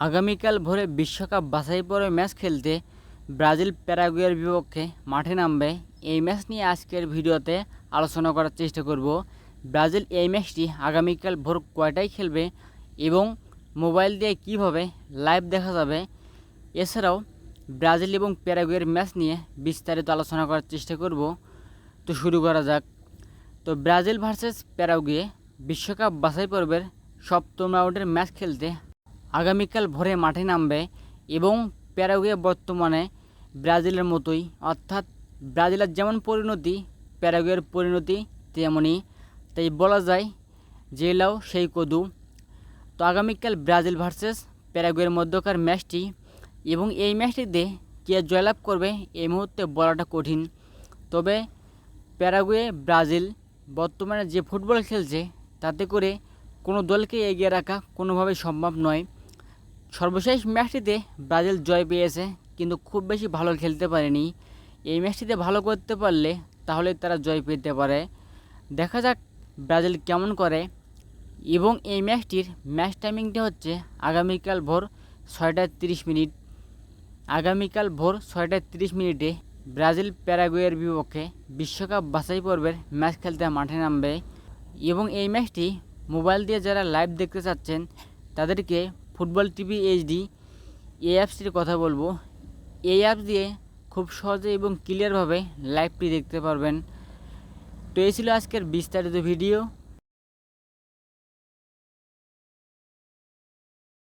আগামীকাল ভোরে বিশ্বকাপ বাছাই পর্বে ম্যাচ খেলতে ব্রাজিল প্যারাগুয়ের বিপক্ষে মাঠে নামবে। এই ম্যাচ নিয়ে আজকের ভিডিওতে আলোচনা করার চেষ্টা করব। ব্রাজিল এই ম্যাচটি আগামীকাল ভোর কয়টায় খেলবে এবং মোবাইল দিয়ে কীভাবে লাইভ দেখা যাবে? এছাড়াও ব্রাজিল এবং প্যারাগুয়ের ম্যাচ নিয়ে বিস্তারিত আলোচনা করার চেষ্টা করব। তো শুরু করা যাক। তো ব্রাজিল ভার্সেস প্যারাগুয়ে বিশ্বকাপ বাছাই পর্বের সপ্তম রাউন্ডের ম্যাচ খেলতে আগামীকাল ভোরে মাঠে নামবে এবং প্যারাগুয়ে বর্তমানে ব্রাজিলের মতোই। অর্থাৎ ব্রাজিলের যেমন পরিণতি, প্যারাগুয়ের পরিণতি তেমনই। তাই বলা যায় যে লাও সেই কদু। তো আগামীকাল ব্রাজিল ভার্সেস প্যারাগুয়ের মধ্যকার ম্যাচটি এবং এই ম্যাচটিতে কে জয়লাভ করবে এই মুহূর্তে বলাটা কঠিন। তবে প্যারাগুয়ে ব্রাজিল বর্তমানে যে ফুটবল খেলছে, তাতে করে কোনো দলকে এগিয়ে রাখা কোনোভাবেই সম্ভব নয়। সর্বশেষ ম্যাচটিতে ব্রাজিল জয় পেয়েছে, কিন্তু খুব বেশি ভালো খেলতে পারেনি। এই ম্যাচটিতে ভালো করতে পারলে তাহলে তারা জয় পেতে পারে। দেখা যাক ব্রাজিল কেমন করে। এবং এই ম্যাচটির ম্যাচ টাইমিংটা হচ্ছে আগামীকাল ভোর ছয়টা তিরিশ মিনিট। আগামীকাল ভোর ছয়টা তিরিশ মিনিটে ব্রাজিল প্যারাগুয়ের বিপক্ষে বিশ্বকাপ বাছাই পর্বের ম্যাচ খেলতে মাঠে নামবে। এবং এই ম্যাচটি মোবাইল দিয়ে যারা লাইভ দেখতে চাচ্ছেন, তাদেরকে ফুটবল টিভি এইচডি, এই কথা বলব। এই অ্যাপস দিয়ে খুব সহজে এবং ক্লিয়ারভাবে লাইভটি দেখতে পারবেন। তো এই ছিল আজকের বিস্তারিত ভিডিও